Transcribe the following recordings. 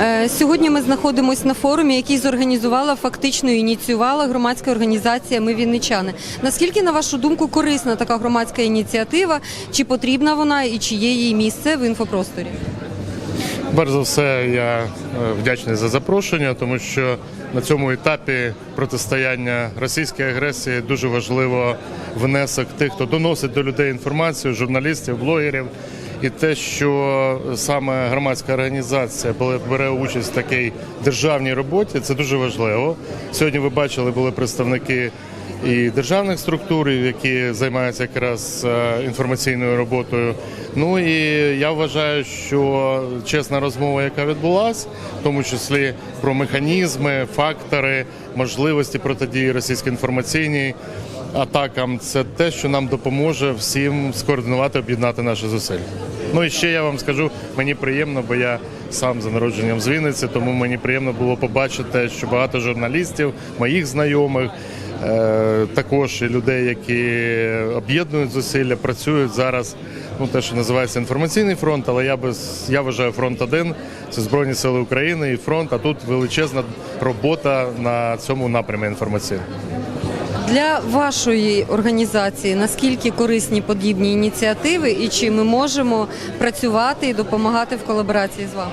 Е, Сьогодні ми знаходимося на форумі, який зорганізувала, фактично ініціювала громадська організація Ми Вінничани. Наскільки, на вашу думку, корисна така громадська ініціатива? Чи потрібна вона і чи є її місце в інфопросторі? Перш за все, я е, вдячний за запрошення, тому що на цьому етапі протистояння російській агресії дуже важливо внесок тих, хто доносить до людей інформацію, журналістів, блогерів. І те, що саме громадська організація бере- участь в такій державній роботі, це дуже важливо. Сьогодні ви бачили, були представники і державних структур, які займаються якраз е, інформаційною роботою. Ну і я вважаю, що чесна розмова, яка відбулася, в тому числі про механізми, фактори, можливості протидії російській інформаційній атакам, це те, що нам допоможе всім скоординувати, об'єднати наші зусилля. Ну і ще я вам скажу, мені приємно, бо я сам за народженням з Вінниці, тому мені приємно було побачити, що багато журналістів, моїх знайомих. Е, також і людей, які об'єднують зусилля, працюють зараз. Ну те, що називається інформаційний фронт, але я без я вважаю фронт один це збройні сили України і фронт. А тут величезна робота на цьому напрямі інформаційному. Для вашої організації наскільки корисні подібні ініціативи, і чи ми можемо працювати і допомагати в колаборації з вами?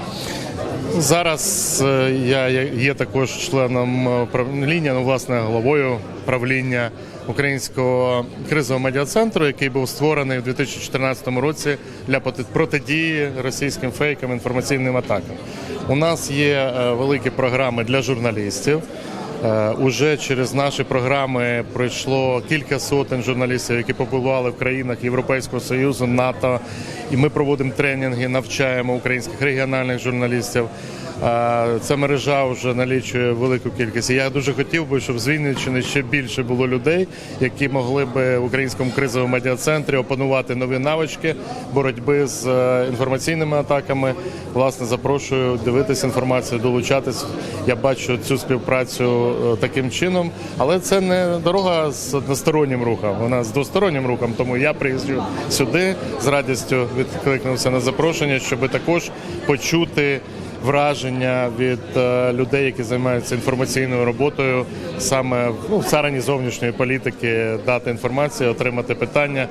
Зараз е, я є- також членом е, правління, ну власне головою правління українського кризового медіа-центру, який був створений у 2014 році для протидії російським фейкам, інформаційним атакам. У нас є е, великі програми для журналістів. Е, Уже через наші програми пройшло кілька сотень журналістів, які побували в країнах Європейського союзу, НАТО. І ми проводимо тренінги, навчаємо українських регіональних журналістів. Ця мережа вже налічує велику кількість. Я дуже хотів би, щоб з Вінниччини ще більше було людей, які могли би в українському кризовому медіа-центрі опанувати нові навички боротьби з е, інформаційними атаками. Власне, запрошую дивитися інформацію, долучатись. Я бачу цю співпрацю е, таким чином, але це не дорога з одностороннім рухом, вона з двостороннім рухом. Тому я приїжджу сюди з радістю відкликнувся на запрошення, щоб також почути враження від е, людей, які займаються інформаційною роботою, саме ну, в царині зовнішньої політики, дати інформацію, отримати питання.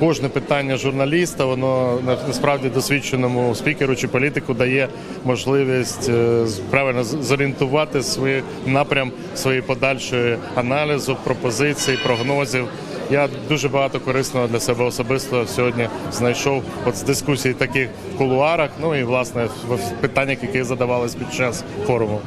Кожне питання журналіста, воно насправді досвідченому спікеру чи політику дає можливість е, правильно зорієнтувати свій напрям своєї подальшої аналізу, пропозицій, прогнозів. Я дуже багато корисного для себе особисто сьогодні знайшов от з дискусій таких кулуарах. Ну і власне в питаннях, які задавались під час форуму.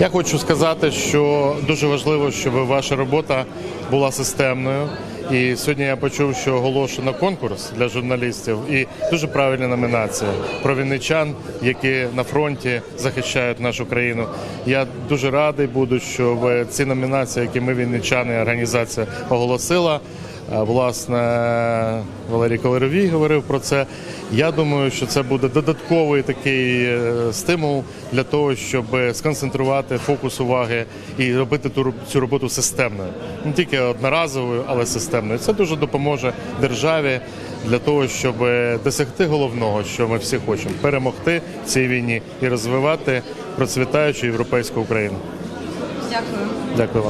Я хочу сказати, що дуже важливо, щоб ваша робота була системною. І сьогодні я почув, що оголошено конкурс для журналістів і дуже правильна номінація про вінничан, які на фронті захищають нашу країну. Я дуже радий буду, що в ці номінації, які ми вінничани, організація оголосила. Е, Власне, Валерій Колеровій говорив про це. Я думаю, що це буде додатковий такий е, стимул для того, щоб сконцентрувати фокус уваги і робити цю роботу системною, не тільки одноразовою, але системною. Це дуже допоможе державі для того, щоб досягти головного, що ми всі хочемо перемогти в цій війні і розвивати процвітаючу європейську Україну. Дякую. Дякую вам.